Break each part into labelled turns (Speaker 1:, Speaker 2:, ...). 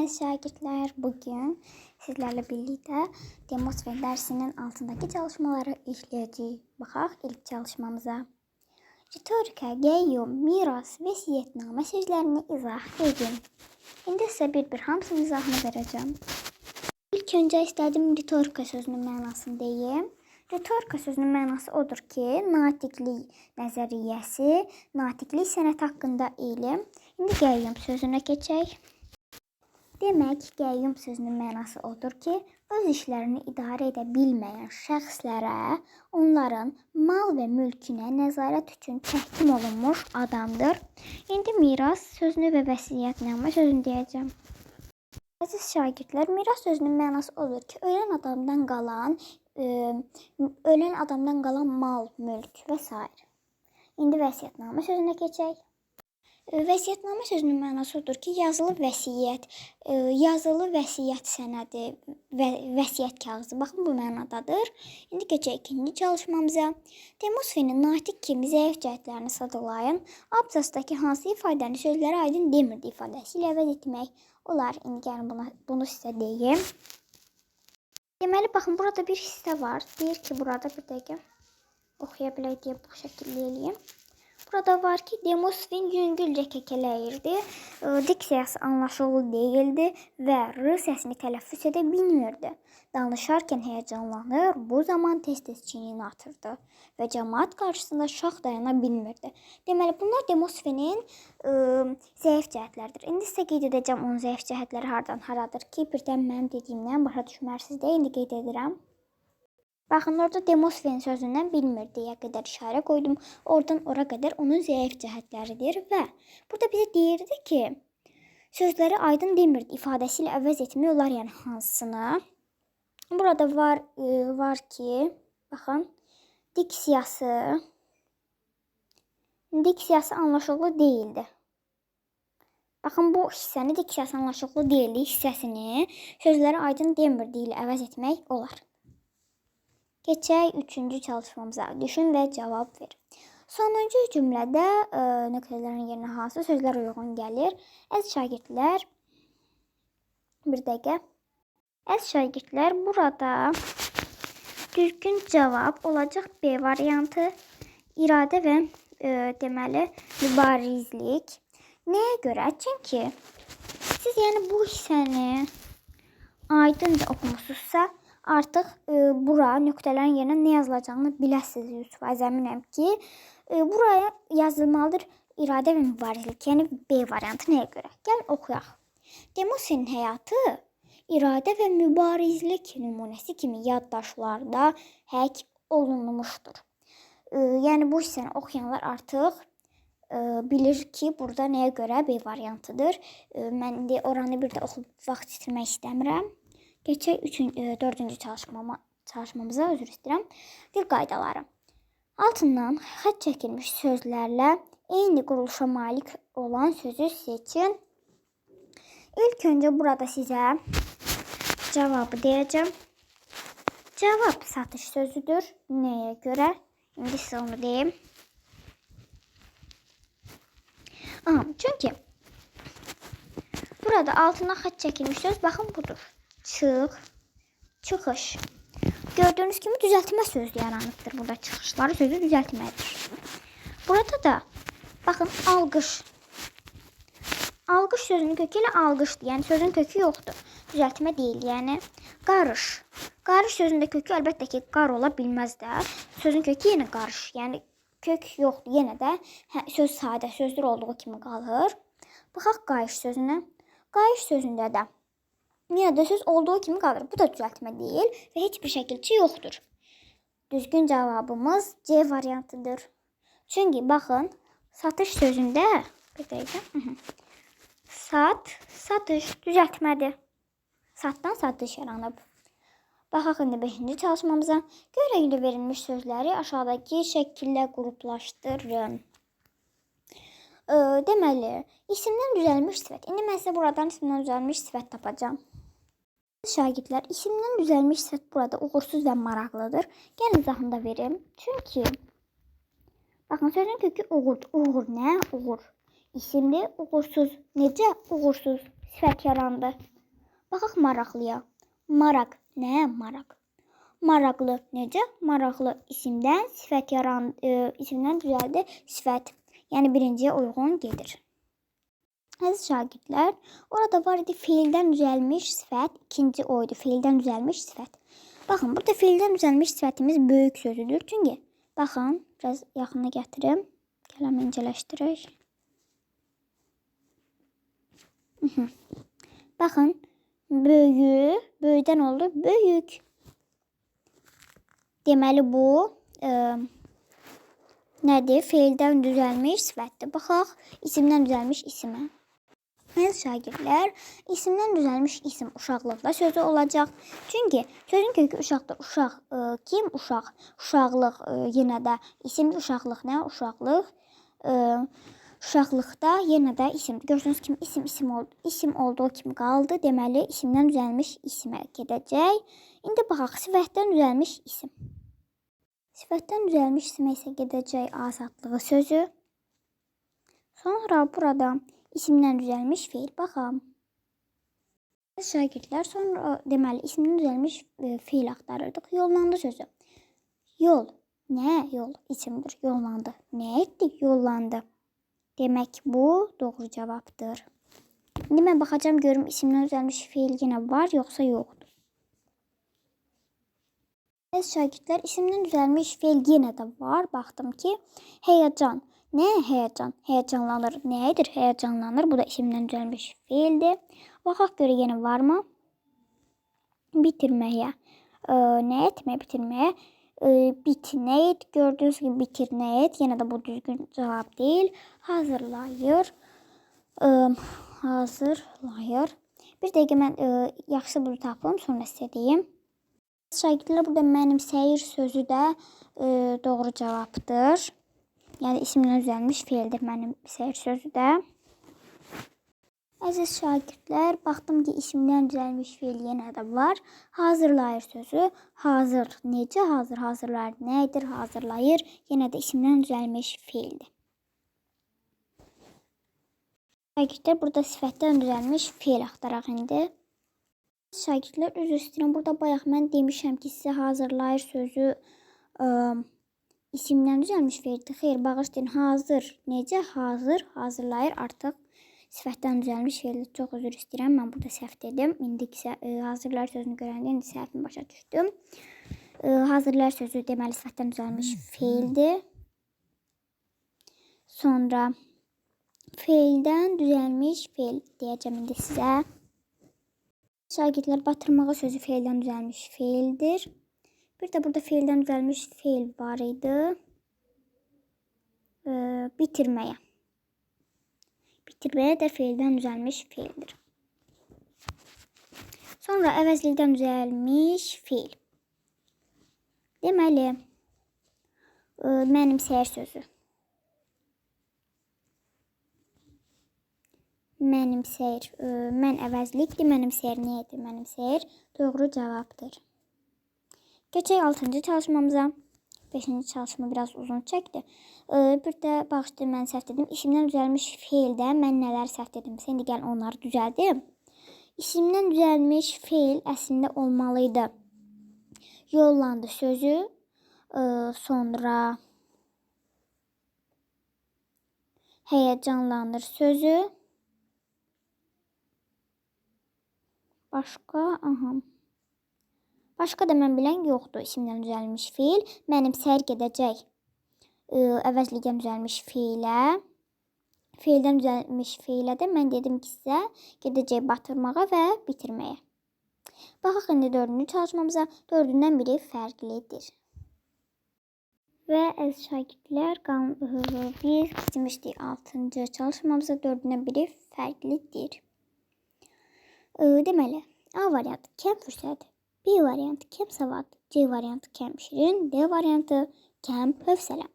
Speaker 1: əziz şagirdlər. Bugün sizlərlə birlikdə Demosfen dərsinin altındakı çalışmaları işləyəcəyik. Baxaq ilk çalışmamıza. Retorika, qeyyum, miras, vəsiyyətnamə sözlərini izah edin. İndi sizə bir-bir hamısının izahını verəcəm. İlk öncə istədim retorika sözünün mənasını deyim. Retorika sözünün mənası odur ki, natiqlik nəzəriyyəsi, natiqlik sənət haqqında elm. İndi qəyyum sözünə keçək. Demək, qəyyum sözünün mənası odur ki, öz işlərini idarə edə bilməyən şəxslərə, onların mal və mülkünə nəzarət üçün təhkim olunmuş adamdır. İndi miras sözünü və vəsiyyətnamə sözünü deyəcəm. Əziz şagirdlər, miras sözünün mənası odur ki, ölən adamdan qalan, e, ölən adamdan qalan mal, mülk və s. İndi vəsiyyətnamə sözünə keçək. E, Vəsiyyətnamə sözünün mənası odur ki, yazılı vəsiyyət, e, yazılı vəsiyyət sənədi və vəsiyyət kağızı. Baxın bu mənadadır. İndi keçək ikinci çalışmamıza. Demosfenin natiq kimi zəif cəhətlərini sadalayın. Abzasdakı hansı ifadəni sözlərə aydın demirdi ifadəsi ilə əvəz etmək olar. İndi gəlin buna, bunu sizə deyim. Deməli, baxın burada bir hissə var. Deyir ki, burada bir dəqiqə oxuya bilək deyə bu şəkildə eləyim. Burada var ki, Demosfen yüngülcə kəkələyirdi. E, Diksiyası anlaşılır değildi və r səsini tələffüz edə bilmirdi. Danışarkən həyəcanlanır, bu zaman tez-tez çiynini atırdı və cəmaət qarşısında şax dayana bilmirdi. Deməli, bunlar Demosfenin ə, zəif cəhətləridir. İndi sizə qeyd edəcəm onun zəif cəhətləri hardan haradır ki, birdən mənim dediyimdən başa düşmərsiniz deyə indi qeyd edirəm. Baxın, orada Demosfen sözündən bilmir deyə qədər işarə qoydum. Oradan ora qədər onun zəif cəhətləridir və burada bizə deyirdi ki, sözləri aydın demirdi ifadəsi ilə əvəz etmək olar, yəni hansını? Burada var e, var ki, baxın, diksiyası diksiyası anlaşılır değildi. Baxın bu hissəni diksiyası anlaşılır deyildi hissəsini sözləri aydın demirdi ilə əvəz etmək olar. Keçək üçüncü çalışmamıza. Düşün və cavab ver. Sonuncu cümlədə ə, nöqtələrin yerinə hansı sözlər uyğun gəlir? Əziz şagirdlər, bir dəqiqə. Əziz şagirdlər, burada düzgün cavab olacaq B variantı. İradə və ə, deməli mübarizlik. Nəyə görə? Çünki siz yəni bu hissəni aydınca oxumusunuzsa, artıq e, bura nöqtələrin yerinə nə yazılacağını biləsiniz 100% əminəm ki, e, buraya yazılmalıdır iradə və mübarizlik, yəni B variantı nəyə görə? Gəlin oxuyaq. Demosin həyatı iradə və mübarizlik nümunəsi kimi yaddaşlarda həkk olunmuşdur. E, yəni bu hissəni oxuyanlar artıq e, bilir ki, burada nəyə görə B variantıdır. E, mən indi oranı bir də oxuyub vaxt itirmək istəmirəm. Keçək 3-cü, 4-cü çalışmama çalışmamıza üzr istəyirəm. Dil qaydaları. Altından xətt çəkilmiş sözlərlə eyni quruluşa malik olan sözü seçin. İlk öncə burada sizə cavabı deyəcəm. Cavab satış sözüdür. Nəyə görə? İndi sizə onu deyim. Aha, çünki burada altından xətt çəkilmiş söz baxın budur çıx, çıxış. Gördüğünüz kimi düzəltmə sözü yaranıbdır. Burada çıxışları sözü düzəltmədir. Burada da baxın alqış. Alqış sözünün kökü ilə alqışdır. Yəni sözün kökü yoxdur. Düzəltmə deyil. Yəni qarış. Qarış sözündə kökü əlbəttə ki, qar ola bilməz də. Sözün kökü yenə qarış. Yəni kök yoxdur. Yenə də hə, söz sadə sözdür olduğu kimi qalır. Baxaq qayış sözünə. Qayış sözündə də Yine de söz olduğu kimi kalır. Bu da düzeltme değil ve hiçbir şekilde yoktur. Düzgün cevabımız C variantıdır. Çünkü bakın satış sözünde bir dakika. Sat, satış düzeltmədir. Satdan satış yaranıb. Baxaq indi 5-ci çalışmamıza. Görə verilmiş sözləri aşağıdakı şəkillə qruplaşdırın. Ee, deməli, isimdən düzəlmiş sifət. İndi mən sizə buradan isimdən düzəlmiş sifət tapacağam. Şagirdlər, isimdən düzəlmiş sifət burada uğursuz və maraqlıdır. Gəlin izahını da verim. Çünki baxın sözün kökü uğur. Uğur nə? Uğur. İsimli uğursuz. Necə? Uğursuz. sifət yarandı. Baxaq maraqlıya. Maraq. Nə maraq? Maraqlı necə? Maraqlı isimdən sifət yarandı, e, isimdən düzəldi sifət. Yəni birinciyə uyğun gedir. Əziz şagirdlər, orada var idi fiildən düzəlmiş sifət, ikinci o idi, fiildən düzəlmiş sifət. Baxın, burada fiildən düzəlmiş sifətimiz böyük sözüdür. Çünki baxın, biraz yaxına gətirim. Qələmi incələşdirək. Baxın, böyük, böyüdən oldu böyük. Deməli bu e, nədir? Feildən düzəlmiş sifətdir. Baxaq, isimdən düzəlmiş isimə. Əziz şagirdlər, isimdən düzəlmiş isim uşaqlıqda sözü olacaq. Çünki sözün kökü uşaqdır. Uşaq e, kim? Uşaq. Uşaqlıq e, yenə də isimdir. Uşaqlıq nə? Uşaqlıq. E, uşaqlıqda yenə də isimdir. Gördüyünüz kimi isim isim oldu. İsim olduğu kimi qaldı. Deməli isimdən düzəlmiş isimə gedəcək. İndi baxaq sifətdən düzəlmiş isim. Sifətdən düzəlmiş isimə isə gedəcək azadlığı sözü. Sonra burada isimdən düzəlmiş feil baxam. Şagirdlər sonra deməli isimdən düzəlmiş e, feil axtarırdıq. Yollandı sözü. Yol. Nə? Yol isimdir. Yollandı. Nə etdik? Yollandı. Demək bu doğru cavabdır. İndi mən baxacağam görüm isimdən düzəlmiş feil yenə var yoxsa yoxdur. Əziz şagirdlər, isimdən düzəlmiş feil yenə də var. Baxdım ki, həyəcan. Nə həyəcan? Həyəcanlanır. Nədir həyəcanlanır? Bu da isimdən düzəlmiş feildir. Baxaq görə yenə varmı? Bitirməyə. Ə, nə etmək bitirməyə? Ə, bitnəyət. Gördüyünüz kimi bitirnəyət. Yenə də bu düzgün cavab deyil. Hazırlayır. Ə, hazırlayır. Bir dəqiqə mən ə, yaxşı bunu tapım, sonra sizə deyim. Şagirdlər burada mənimsəyir sözü də e, doğru cavabdır. Yəni isimdən düzəlmiş feildir mənimsəyir sözü də. Əziz şagirdlər, baxdım ki, isimdən düzəlmiş feil yenə də var. Hazırlayır sözü. Hazır. Necə hazır? Hazırlayır. Nədir? Hazırlayır. Yenə də isimdən düzəlmiş feildir. Şagirdlər burada sifətdən düzəlmiş feil axtaraq indi. Şagirdlər üzr istəyirəm. Burada bayaq mən demişəm ki, sizə hazırlayır sözü ə, isimdən düzəlmiş verdi. Xeyr, bağışlayın. Hazır. Necə? Hazır, hazırlayır. Artıq sifətdən düzəlmiş verdi. Çox üzr istəyirəm. Mən burada səhv dedim. İndi isə ə, hazırlayır sözünü görəndə indi səhvimi başa düşdüm. Ə, hazırlayır sözü deməli sifətdən düzəlmiş feildir. Sonra feildən düzəlmiş feil deyəcəm indi sizə. Şagirdlər batırmağa sözü feildən düzəlmiş feildir. Bir də burada feildən düzəlmiş feil var idi. Ee, bitirməyə. Bitirməyə də feildən düzəlmiş feildir. Sonra əvəzlikdən düzəlmiş feil. Deməli, e, mənimsəyər sözü. Mənimsəyir. Ə, mən əvəzlikdir, mənimsəyir nədir? Mənimsəyir doğru cavabdır. Keçək 6-cı çalışmamıza. 5-ci çalışma biraz uzun çəkdi. Ə, bir də bağışlayın mən səhv dedim. İsimdən düzəlmiş feildə mən nələr səhv dedim? İndi gəl onları düzəldim. İsimdən düzəlmiş feil əslində olmalıydı. Yollandı sözü, ə, sonra həyəcanlanır sözü, Başqa, aha. Başqa da mən bilən yoxdur. İsimdən düzəlmiş fiil. Mənim səyir gedəcək. Ə, əvəzlikdən düzəlmiş fiilə. Fiildən düzəlmiş fiilə də mən dedim ki, sizə gedəcək batırmağa və bitirməyə. Baxaq indi dördüncü çalışmamıza. Dördündən biri fərqlidir. Və əziz şagirdlər, biz keçmişdik 6-cı çalışmamıza. Dördündən biri fərqlidir. Deməli, A variantı kem fürsət, B variantı kem savad, C variantı kem şirin, D variantı kem hövsələ.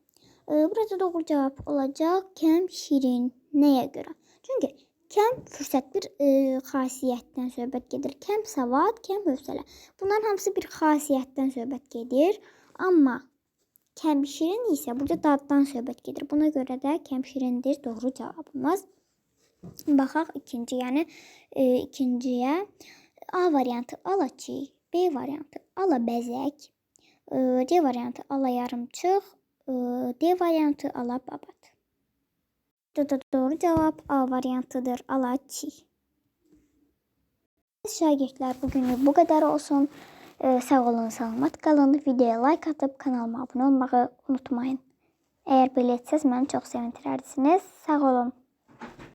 Speaker 1: Ee, burada doğru cevap olacaq kem şirin. Nəyə görə? Çünki kem fürsət bir e, xasiyyətdən söhbət gedir. Kem savad, kem hövsələ. Bunların hamısı bir xasiyyətdən söhbət gedir. Amma kem şirin isə burada daddan söhbət gedir. Buna görə də kem şirindir doğru cavabımız. Baxaq ikinci, yəni e, ikinciyə A variantı ala çiy, B variantı ala bəzək, e, C variantı ala yarımçıq, e, D variantı ala babat. Do- do- Doğru cevap A variantıdır. Ala çiy. Şagirdler bugünlük bu kadar olsun. Ee, sağ olun, salamat qalın. Videoya like atıp kanalıma abone olmağı unutmayın. Eğer belə etsəz məni çox sevindirərsiniz. Sağ olun.